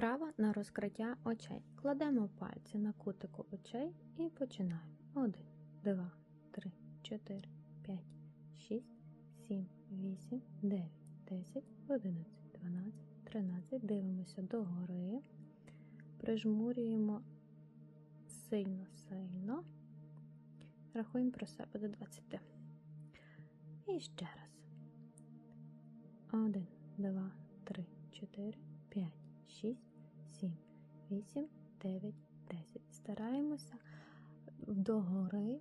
Вправа на розкриття очей. Кладемо пальці на кутику очей і починаємо. 1, 2, 3, 4, 5, 6, 7, 8, 9, 10, 11, 12, 13. Дивимося догори. Прижмурюємо сильно-сильно. Рахуємо про себе до 20. І ще раз. 1, 2, 3, 4, 5, 6, 7, 8, 9, 10. Стараємося догори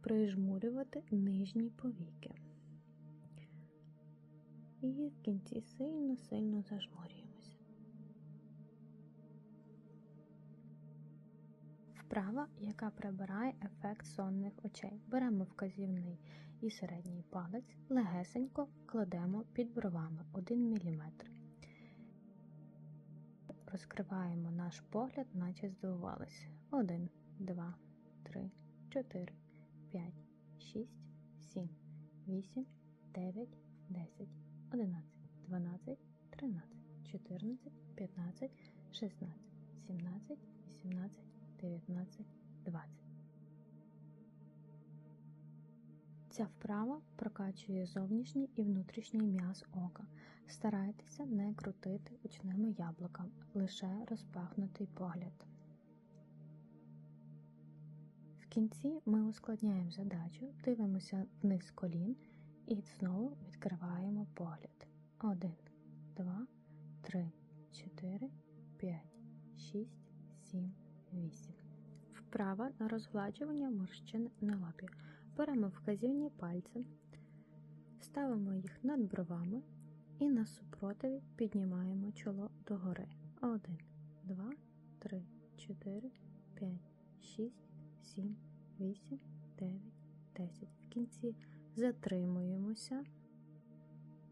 прижмурювати нижні повіки. І в кінці сильно-сильно зажмурюємося. Вправа, яка прибирає ефект сонних очей. Беремо вказівний і середній палець, легесенько кладемо під бровами 1 мм. Розкриваємо наш погляд, наче здивувалися. 1, 2, 3, 4, 5, 6, 7, 8, 9, 10, 11, 12, 13, 14, 15, 16, 17, 18, 19, 20. Ця вправа прокачує зовнішній і внутрішній м'яз ока. Старайтеся не крутити очними яблуками, лише розпахнутий погляд. В кінці ми ускладняємо задачу, дивимося вниз колін і знову відкриваємо погляд. 1, 2, 3, 4, 5, 6, 7, 8. Вправа на розгладжування морщин на лапі. Беремо вказівні пальці, ставимо їх над бровами і на супротиві піднімаємо чоло догори. 1, 2, 3, 4, 5, 6, 7, 8, 9, 10. В кінці затримуємося.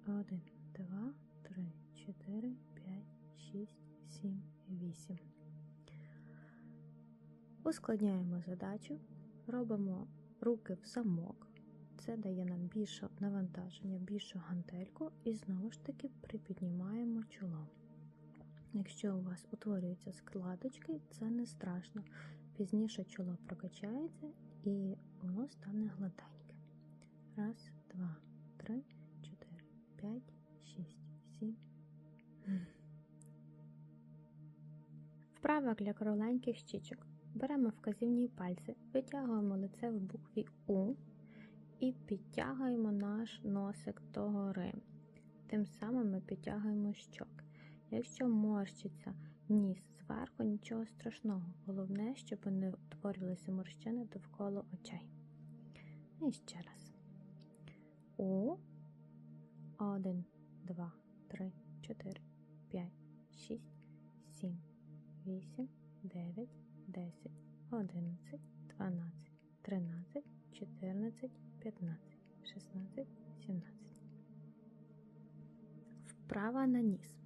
1, 2, 3, 4, 5, 6, 7, 8. Ускладняємо задачу, робимо руки в замок. Це дає нам більше навантаження, більшу гантельку, і знову ж таки припіднімаємо чоло. Якщо у вас утворюються складочки, це не страшно. Пізніше чоло прокачається і воно стане гладеньке. Раз, два, три, чотири, п'ять, шість, сім. Вправа для короленьких щічок. Беремо вказівні пальці, витягуємо лице в букві У і підтягуємо наш носик догори. Тим самим ми підтягуємо щок. Якщо морщиться ніс зверху, нічого страшного. Головне, щоб не утворювалися морщини довкола очей. І ще раз. У. 1, 2, 3, 4, 5, 6, 7, 8, 9, 10, 11, 12, 13, 14, 15, 16, 17. Вправа на ніс.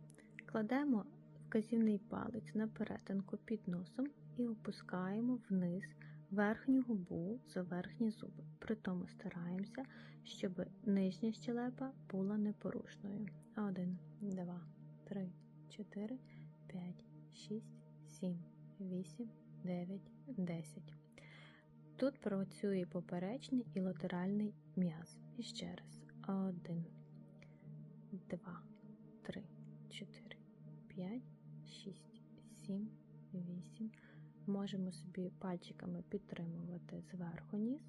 Кладемо вказівний палець на перетинку під носом і опускаємо вниз верхню губу за верхні зуби. При тому стараємося, щоб нижня щелепа була непорушною. 1, 2, 3, 4, 5, 6, 7, 8, 9, 10. Тут працює поперечний і латеральний м'яз. І ще раз. 1, 2, 3, 4, 5, 6, 7, 8. Можемо собі пальчиками підтримувати зверху ніс.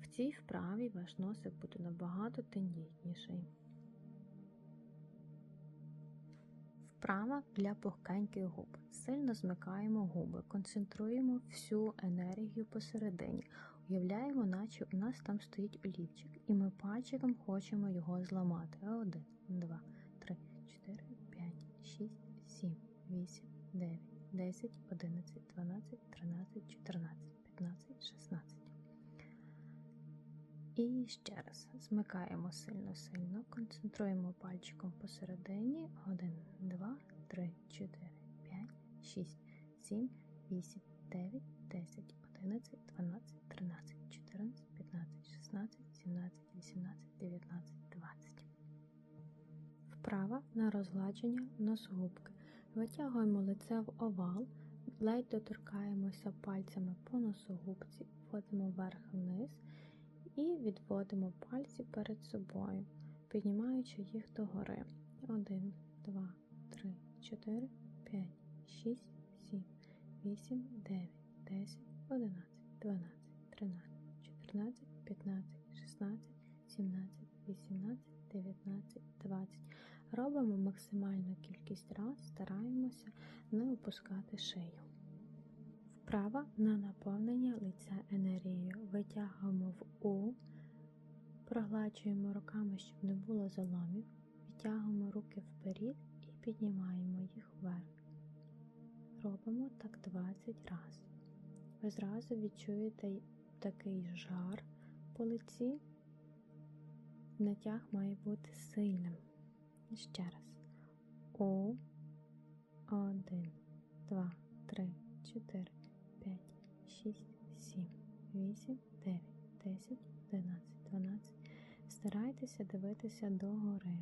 В цій вправі ваш носик буде набагато тендітніший. Вправа для пухкеньких губ. Сильно змикаємо губи, концентруємо всю енергію посередині. Уявляємо, наче у нас там стоїть олівчик, і ми пальчиком хочемо його зламати. 1, 2, 3, 4, 5, 6, 7, 8, 9, 10, 11, 12, 13, 14, 15, 16. І ще раз змикаємо сильно-сильно, концентруємо пальчиком посередині. 1, 2, 3, 4, 5, 6, 7, 8, 9, 10, 11, 12, 13, 14, 15, 16, 17, 18, 19, 20. Вправа на розгладження носогубки. Витягуємо лице в овал, ледь доторкаємося пальцями по носогубці, вводимо вверх-вниз і відводимо пальці перед собою, піднімаючи їх догори. 1, 2, 3, 4, 5, 6, 7, 8, 9, 10, 11, 12, 13, 14, 15, 16, 17, 18, 19, 20. Робимо максимальну кількість раз, стараємося не опускати шию. Вправа на наповнення лиця енергією. Витягуємо в У, прогладжуємо руками, щоб не було заломів, відтягуємо руки вперед і піднімаємо їх вверх. Робимо так 20 разів. Ви зразу відчуєте такий жар по лиці. Натяг має бути сильним. Ще раз. У. Один, два, три, чотири, п'ять, шість, сім, вісім, дев'ять, десять, одинадцять, дванадцять. Старайтеся дивитися догори.